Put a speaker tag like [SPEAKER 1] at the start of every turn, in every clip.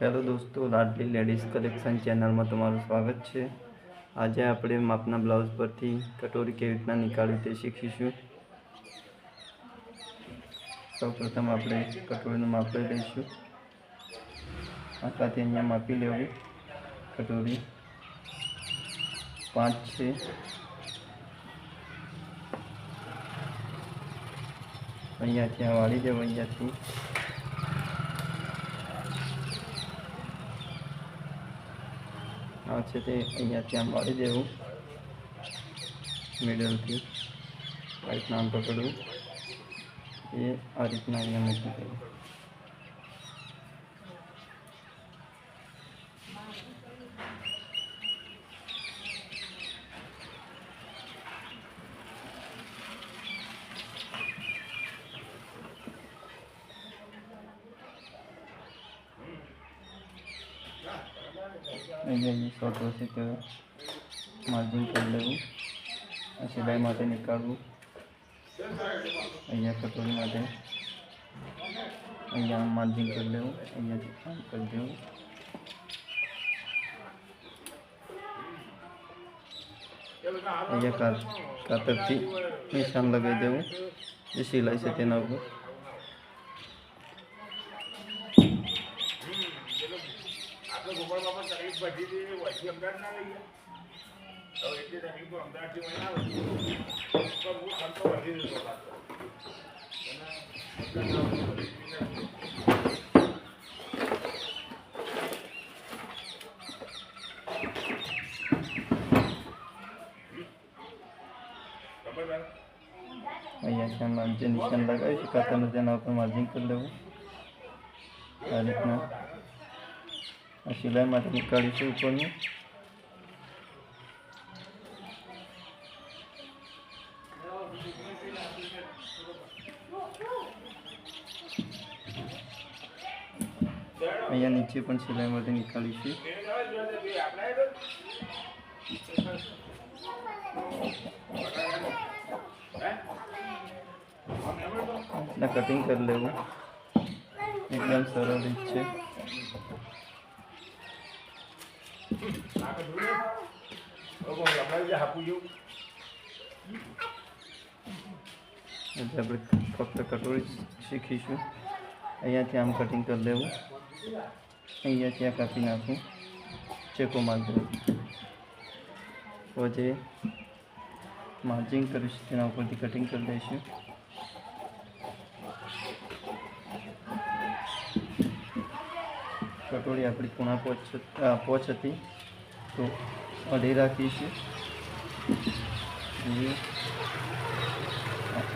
[SPEAKER 1] Hello દોસ્તો લાડલી ladies collection ચેનલમાં તમારું સ્વાગત છે. આજે આપણે માપના બ્લાઉઝ પરથી કટોરી કેવી રીતના નીકાળવી તે શીખીશું. સૌપ્રથમ આપણે કટોરીનું માપ લઈ લઈશું. આટલાથી અહીંયા માપી લેવું. કટોરી પાંચ છે. અહીંયાથી આ વાળી દેવું, અહીંયાથી. આ છે તે અહીંયાથી આમ વાળી દેવું મિડલથી આ રીતના આમ પકડવું. એ આ રીતના અહીંયા મૂકી દેવું. અહીંયા જે શોર્ટ છે તે માર્જિન કરી લેવું આ સિલાઈ માટે નીકાળવું અહીંયા કટોરી માટે અહીંયા માર્જિન કરી લેવું અહીંયાથી આમ કરી દેવું અહીંયા કા કાતરથી નિશાન લગાવી દેવું જે સિલાઈ છે તેના ઉપર
[SPEAKER 2] આપણે ગોપાલબાપા તકલીફ પડી હતી વચ્ચે અમદાવાદ ના લઈ ગયા હવે એટલી તકલીફો અમદાવાદથી મને ના વધી પણ હું ખર્ચો વધી દીધો પાછો એના અમદાવાદના વધી નથી. ખબર છે?
[SPEAKER 1] અહીંયા છે આમાં જે નિશાન લગાવી છે કાતરનું તેના ઉપર માર્જિન કરી લેવું આ રીતના આ સિલાઈ માટે છે ઉપરનું. અહીંયા નીચે પણ સિલાઈ માટે નીકાળી છે કટિંગ કરી લેવું. એકદમ સરળ રીત છે.
[SPEAKER 2] આપણે જે હાપું જેવું
[SPEAKER 1] એટલે આપણે ફક્ત કટોરી શીખીશું. અહીંયાથી આમ કટિંગ કરી લેવું. અહીંયાથી આ કાપી નાખું. ચેકો માર દેવું તો જે માર્જિંગ કરીશું, તેના ઉપરથી કટિંગ કરી દઈશું. કટોરી આપણી પૂણા પોચ પોચ હતી. તો અઢી રાખીશું છીએ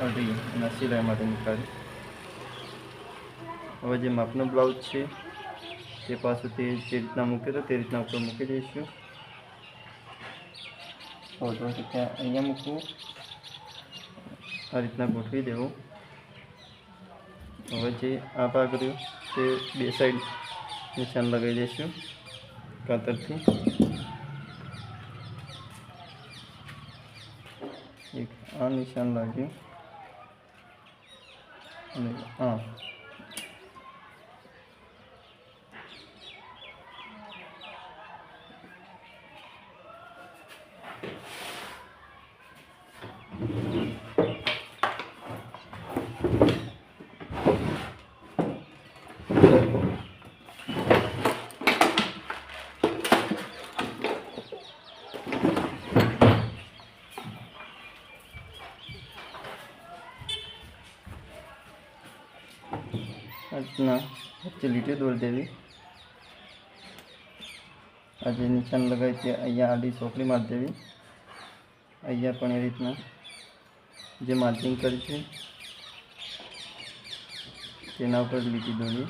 [SPEAKER 1] અઢી અને સિલાઈ માટે નીકાળી. હવે જે માપનો બ્લાઉઝ છે, તે પાછું તે જે રીતના મૂક્યો તે રીતના ઉપર મૂકી દઈશું. ત્યાં અહીંયા મૂકવું. આ રીતના ગોઠવી દેવું. હવે જે આ ભાગ રહ્યો, તે બે સાઈડ નિશાન લગાવી દઈશું કાતરથી એક આ નિશાન લાગ્યું અને આ આ રીતના વચ્ચે લીટી દોરી દેવી. આ જે નિશાન લગાવી તે અહીંયા આડી ચોકડી મારી દેવી. અહીંયા પણ એ રીતના જે માર્જિંગ કરી છે, તેના ઉપર લીટી દોરી.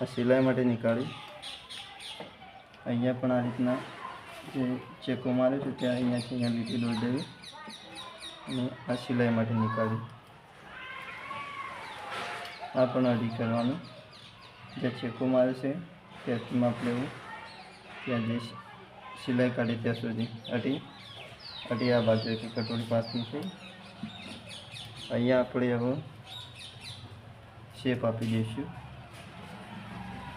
[SPEAKER 1] આ સિલાઈ માટે નીકાળી. અહીંયા પણ આ રીતના જે ચેકો મારે છે, ત્યાં અહીંયાથી અહીંયા લીટી દોરી દેવી. અને આ સિલાઈ માટે નીકાળી. આ પણ અઢી કરવાનું. જે ચેકો મારે છે ત્યાંથી માપ લેવું. ત્યાં જે સિલાઈ કાઢી ત્યાં સુધી. અઢી અઢી આ બાજુ એક કટોરી પાસની છે. અહીંયા આપણે હવે શેપ આપી દઈશું.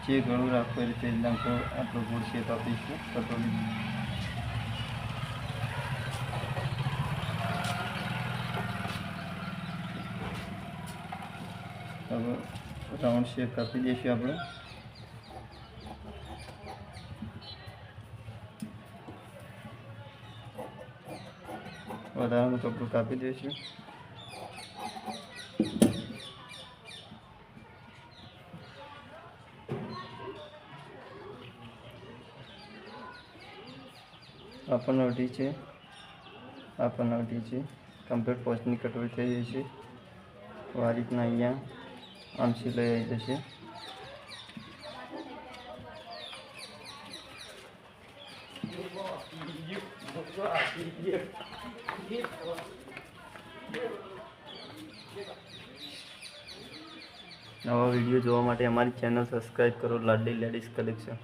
[SPEAKER 1] જે ગળું રાખવું એ રીતે આપણો ગોળ શેપ આપીશું, કટોરી. હવે રાઉન્ડ શેપ આપી દઈશું આપણે વધારાનું કપડું કાપી દઈશું આ પણ અઢી છે આ પણ અઢી છે કમ્પ્લીટ પોચની કટોરી થઈ ગઈ છે તો આ રીતના અહીંયા આમ લઈ આવી જશે નવા વીડિયો જોવા માટે અમારી ચેનલ સબસ્ક્રાઈબ કરો, લાડલી લેડીઝ કલેક્શન